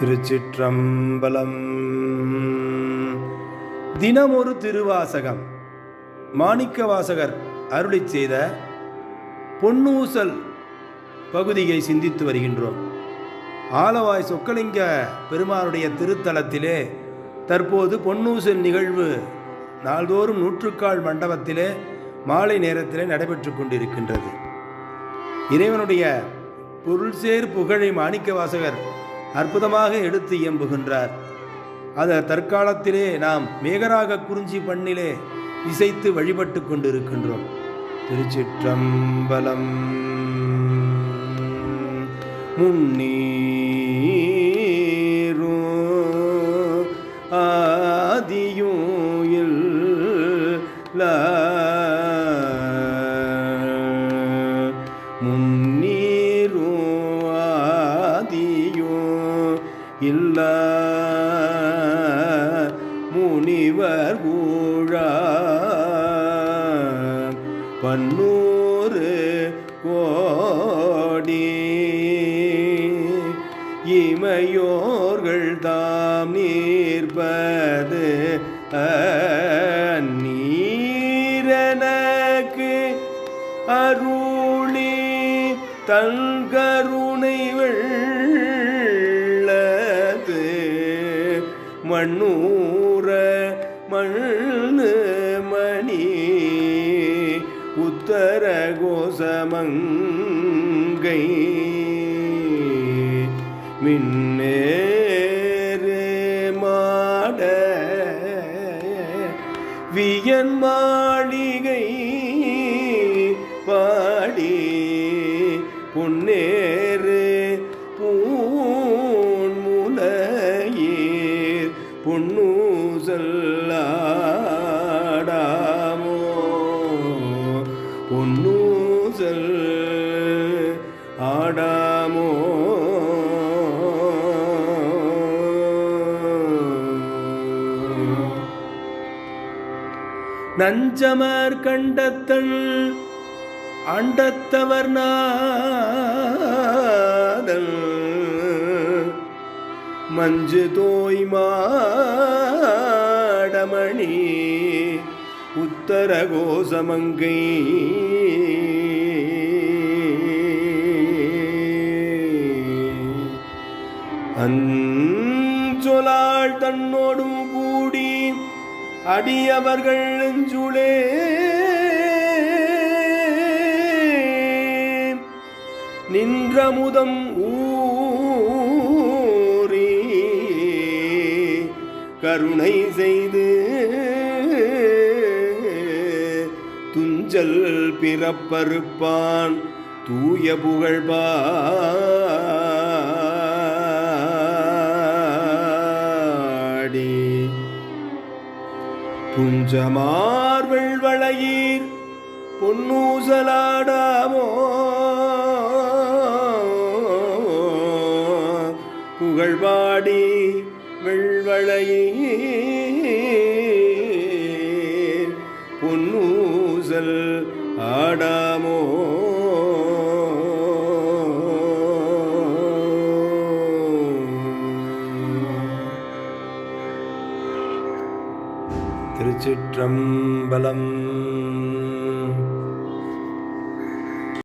திருச்சிற்றம்பலம். தினமொரு திருவாசகம். மாணிக்க வாசகர் அருளி செய்த பொன்னூசல் பகுதியை சிந்தித்து வருகின்றோம். ஆலவாய் சொக்கலிங்க பெருமானுடைய திருத்தலத்திலே தற்போது பொன்னூசல் நிகழ்வு நாள்தோறும் நூற்றுக்கால் மண்டபத்திலே மாலை நேரத்திலே நடைபெற்று கொண்டிருக்கின்றது. இறைவனுடைய பொருள் சேர் புகழை மாணிக்க வாசகர் அற்புதமாக எடுத்து இயம்புகின்றார். அதை தற்காலத்திலே நாம் மேகராக குறிஞ்சி பண்ணிலே இசைத்து வழிபட்டு கொண்டிருக்கின்றோம். திருச்சிற்றம்பலம் முன்னீரோ இல்ல. முனிவர் ஊழா. பன்னூறு கோடி. இமையோர்கள் தாம் நீர்பது நீரனக்கு அருளி தங்கருணை மண்ணூர மண்ணு மணி. உத்தர கோசமங்கை. மின்னேறு மாட வியன் மாளிகை பாடி. பொன்னே ஆடாமோ நஞ்சமர் கண்டத்தன் அண்டத்தவர் நாதல் மஞ்சு தோய் மாடமணி அஞ்சொலாள் தன்னோடும் கூடி அடியவர்கள் நெஞ்சுளே. நின்றமுதம் ஊறி கருணை செய்து துஞ்சல் பிறப்பறுப்பான். தூய புகழ்பாடி குஞ்சமார்வள் வளையீர் பொன்னூசலாடாமோ? புகழ்பாடி வெள்வளையீர் பொன்னூசல் ஆடாமோ? திருச்சிற்றம்பலம்.